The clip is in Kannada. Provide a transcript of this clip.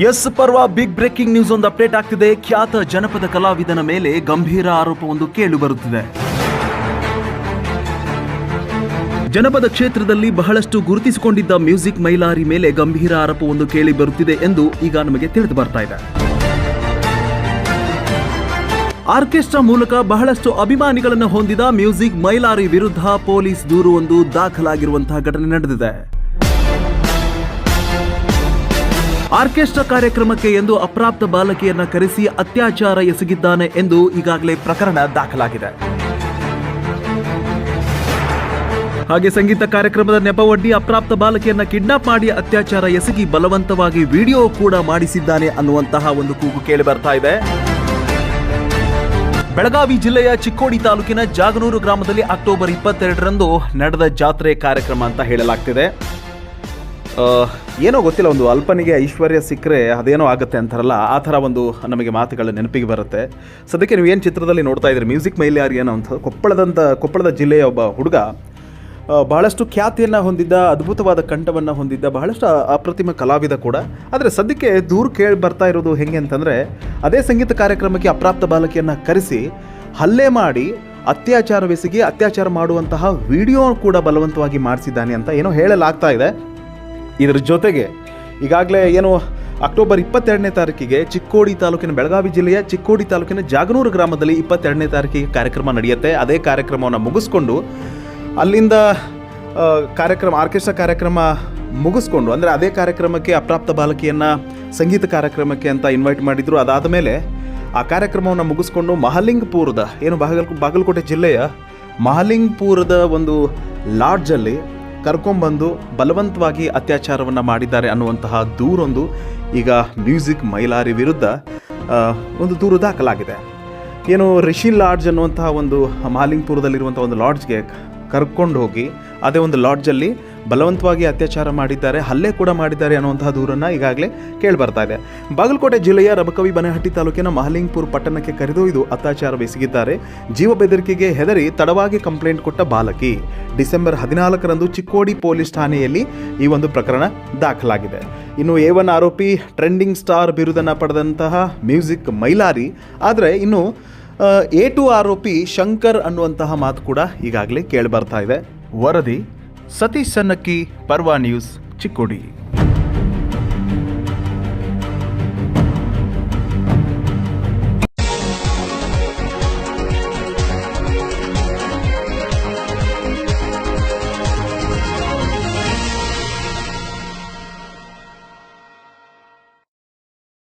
S Parva big breaking news ಒಂದು ಅಪ್ಡೇಟ್ ಆಗ್ತಿದೆ. ಖ್ಯಾತ ಜನಪದ ಕಲಾವಿದನ ಮೇಲೆ ಗಂಭೀರ ಆರೋಪವೊಂದು ಕೇಳಿ ಬರುತ್ತಿದೆ. ಜನಪದ ಕ್ಷೇತ್ರದಲ್ಲಿ ಬಹಳಷ್ಟು ಗುರುತಿಸಿಕೊಂಡಿದ್ದ ಮ್ಯೂಸಿಕ್ ಮೈಲಾರಿ ಮೇಲೆ ಗಂಭೀರ ಆರೋಪವೊಂದು ಕೇಳಿ ಬರುತ್ತಿದೆ ಎಂದು ಈಗ ನಮಗೆ ತಿಳಿದು ಬರ್ತಾ ಇದೆ. ಆರ್ಕೆಸ್ಟ್ರಾ ಮೂಲಕ ಬಹಳಷ್ಟು ಅಭಿಮಾನಿಗಳನ್ನು ಹೊಂದಿದ ಮ್ಯೂಸಿಕ್ ಮೈಲಾರಿ ವಿರುದ್ಧ ಪೊಲೀಸ್ ದೂರು ಒಂದು ದಾಖಲಾಗಿರುವಂತಹ ಘಟನೆ ನಡೆದಿದೆ. ಆರ್ಕೆಸ್ಟ್ರಾ ಕಾರ್ಯಕ್ರಮಕ್ಕೆ ಎಂದು ಅಪ್ರಾಪ್ತ ಬಾಲಕಿಯನ್ನ ಕರೆಸಿ ಅತ್ಯಾಚಾರ ಎಸಗಿದ್ದಾನೆ ಎಂದು ಈಗಾಗಲೇ ಪ್ರಕರಣ ದಾಖಲಾಗಿದೆ. ಹಾಗೆ ಸಂಗೀತ ಕಾರ್ಯಕ್ರಮದ ನೆಪವೊಡ್ಡಿ ಅಪ್ರಾಪ್ತ ಬಾಲಕಿಯನ್ನ ಕಿಡ್ನಾಪ್ ಮಾಡಿ ಅತ್ಯಾಚಾರ ಎಸಗಿ ಬಲವಂತವಾಗಿ ವಿಡಿಯೋ ಕೂಡ ಮಾಡಿಸಿದ್ದಾನೆ ಅನ್ನುವಂತಹ ಒಂದು ಕೂಗು ಕೇಳಿ ಬರ್ತಾ ಇದೆ. ಬೆಳಗಾವಿ ಜಿಲ್ಲೆಯ ಚಿಕ್ಕೋಡಿ ತಾಲೂಕಿನ ಜಾಗನೂರು ಗ್ರಾಮದಲ್ಲಿ ಅಕ್ಟೋಬರ್ ಇಪ್ಪತ್ತೆರಡರಂದು ನಡೆದ ಜಾತ್ರೆ ಕಾರ್ಯಕ್ರಮ ಅಂತ ಹೇಳಲಾಗ್ತಿದೆ. ಏನೋ ಗೊತ್ತಿಲ್ಲ, ಒಂದು ಅಲ್ಪನಿಗೆ ಐಶ್ವರ್ಯ ಸಿಕ್ಕರೆ ಅದೇನೋ ಆಗುತ್ತೆ ಅಂತಾರಲ್ಲ, ಆ ಥರ ಒಂದು ನಮಗೆ ಮಾತುಗಳು ನೆನಪಿಗೆ ಬರುತ್ತೆ. ಸದ್ಯಕ್ಕೆ ನೀವು ಏನು ಚಿತ್ರದಲ್ಲಿ ನೋಡ್ತಾ ಇದ್ದೀರಿ, ಮ್ಯೂಸಿಕ್ ಮೈಲಿಯಾರ್ ಏನೋ ಅಂತ, ಕೊಪ್ಪಳದಂತ, ಕೊಪ್ಪಳದ ಜಿಲ್ಲೆಯ ಒಬ್ಬ ಹುಡುಗ ಬಹಳಷ್ಟು ಖ್ಯಾತಿಯನ್ನು ಹೊಂದಿದ್ದ, ಅದ್ಭುತವಾದ ಕಂಠವನ್ನು ಹೊಂದಿದ್ದ, ಬಹಳಷ್ಟು ಅಪ್ರತಿಮ ಕಲಾವಿದ ಕೂಡ. ಆದರೆ ಸದ್ಯಕ್ಕೆ ದೂರು ಕೇಳಿ ಬರ್ತಾ ಇರೋದು ಹೆಂಗೆ ಅಂತಂದರೆ, ಅದೇ ಸಂಗೀತ ಕಾರ್ಯಕ್ರಮಕ್ಕೆ ಅಪ್ರಾಪ್ತ ಬಾಲಕಿಯನ್ನು ಕರೆಸಿ, ಹಲ್ಲೆ ಮಾಡಿ, ಅತ್ಯಾಚಾರವೆಸಗಿ ಅತ್ಯಾಚಾರ ಮಾಡುವಂತಹ ವಿಡಿಯೋ ಕೂಡ ಬಲವಂತವಾಗಿ ಮಾಡಿಸಿದ್ದಾನೆ ಅಂತ ಏನೋ ಹೇಳಲಾಗ್ತಾ ಇದೆ. ಇದರ ಜೊತೆಗೆ ಈಗಾಗಲೇ ಏನು ಅಕ್ಟೋಬರ್ ಇಪ್ಪತ್ತೆರಡನೇ ತಾರೀಕಿಗೆ ಚಿಕ್ಕೋಡಿ ತಾಲೂಕಿನ ಬೆಳಗಾವಿ ಜಿಲ್ಲೆಯ ಚಿಕ್ಕೋಡಿ ತಾಲೂಕಿನ ಜಾಗನೂರು ಗ್ರಾಮದಲ್ಲಿ ಇಪ್ಪತ್ತೆರಡನೇ ತಾರೀಕಿಗೆ ಕಾರ್ಯಕ್ರಮ ನಡೆಯುತ್ತೆ. ಅದೇ ಕಾರ್ಯಕ್ರಮವನ್ನು ಮುಗಿಸ್ಕೊಂಡು ಅಲ್ಲಿಂದ ಕಾರ್ಯಕ್ರಮ, ಆರ್ಕೆಸ್ಟ್ರಾ ಕಾರ್ಯಕ್ರಮ ಮುಗಿಸ್ಕೊಂಡು, ಅಂದರೆ ಅದೇ ಕಾರ್ಯಕ್ರಮಕ್ಕೆ ಅಪ್ರಾಪ್ತ ಬಾಲಕಿಯನ್ನು, ಸಂಗೀತ ಕಾರ್ಯಕ್ರಮಕ್ಕೆ ಅಂತ ಇನ್ವೈಟ್ ಮಾಡಿದ್ರು. ಅದಾದ ಮೇಲೆ ಆ ಕಾರ್ಯಕ್ರಮವನ್ನು ಮುಗಿಸ್ಕೊಂಡು ಮಹಲಿಂಗ್ಪುರದ, ಏನು ಬಾಗಲ್, ಬಾಗಲಕೋಟೆ ಜಿಲ್ಲೆಯ ಮಹಲಿಂಗ್ಪುರದ ಒಂದು ಲಾಡ್ಜಲ್ಲಿ ಕರ್ಕೊಂಬಂದು ಬಲವಂತವಾಗಿ ಅತ್ಯಾಚಾರವನ್ನು ಮಾಡಿದ್ದಾರೆ ಅನ್ನುವಂತಹ ದೂರೊಂದು ಈಗ ಮ್ಯೂಸಿಕ್ ಮೈಲಾರಿ ವಿರುದ್ಧ ಒಂದು ದೂರು ದಾಖಲಾಗಿದೆ. ಏನು ರಿಷಿ ಲಾಡ್ಜ್ ಅನ್ನುವಂತಹ ಒಂದು ಮಾಲಿಂಗ್ಪುರದಲ್ಲಿರುವಂಥ ಒಂದು ಲಾಡ್ಜ್ಗೆ ಕರ್ಕೊಂಡು ಹೋಗಿ ಅದೇ ಒಂದು ಲಾಡ್ಜಲ್ಲಿ ಬಲವಂತವಾಗಿ ಅತ್ಯಾಚಾರ ಮಾಡಿದ್ದಾರೆ, ಹಲ್ಲೆ ಕೂಡ ಮಾಡಿದ್ದಾರೆ ಅನ್ನುವಂತಹ ದೂರನ್ನು ಈಗಾಗಲೇ ಕೇಳಿಬರ್ತಾ ಇದೆ. ಬಾಗಲಕೋಟೆ ಜಿಲ್ಲೆಯ ರಬಕವಿ ಬನಹಟ್ಟಿ ತಾಲೂಕಿನ ಮಹಲಿಂಗ್ಪುರ್ ಪಟ್ಟಣಕ್ಕೆ ಕರೆದೊಯ್ದು ಅತ್ಯಾಚಾರವೆಸಗಿದ್ದಾರೆ ಜೀವ ಬೆದರಿಕೆಗೆ ಹೆದರಿ ತಡವಾಗಿ ಕಂಪ್ಲೇಂಟ್ ಕೊಟ್ಟ ಬಾಲಕಿ. ಡಿಸೆಂಬರ್ ಹದಿನಾಲ್ಕರಂದು ಚಿಕ್ಕೋಡಿ ಪೊಲೀಸ್ ಠಾಣೆಯಲ್ಲಿ ಈ ಒಂದು ಪ್ರಕರಣ ದಾಖಲಾಗಿದೆ. ಇನ್ನು ಎ ಒನ್ ಆರೋಪಿ, ಟ್ರೆಂಡಿಂಗ್ ಸ್ಟಾರ್ ಬಿರುದನ್ನು ಪಡೆದಂತಹ ಮ್ಯೂಸಿಕ್ ಮೈಲಾರಿ. ಆದರೆ ಇನ್ನು ಎ ಟು ಆರೋಪಿ ಶಂಕರ್ ಅನ್ನುವಂತಹ ಮಾತು ಕೂಡ ಈಗಾಗಲೇ ಕೇಳಿ ಬರ್ತಾ ಇದೆ. ವರದಿ ಸತೀಶ್ ಸನ್ನಕ್ಕಿ ಪರ್ವಾ ನ್ಯೂಸ್ ಚಿಕ್ಕೋಡಿ.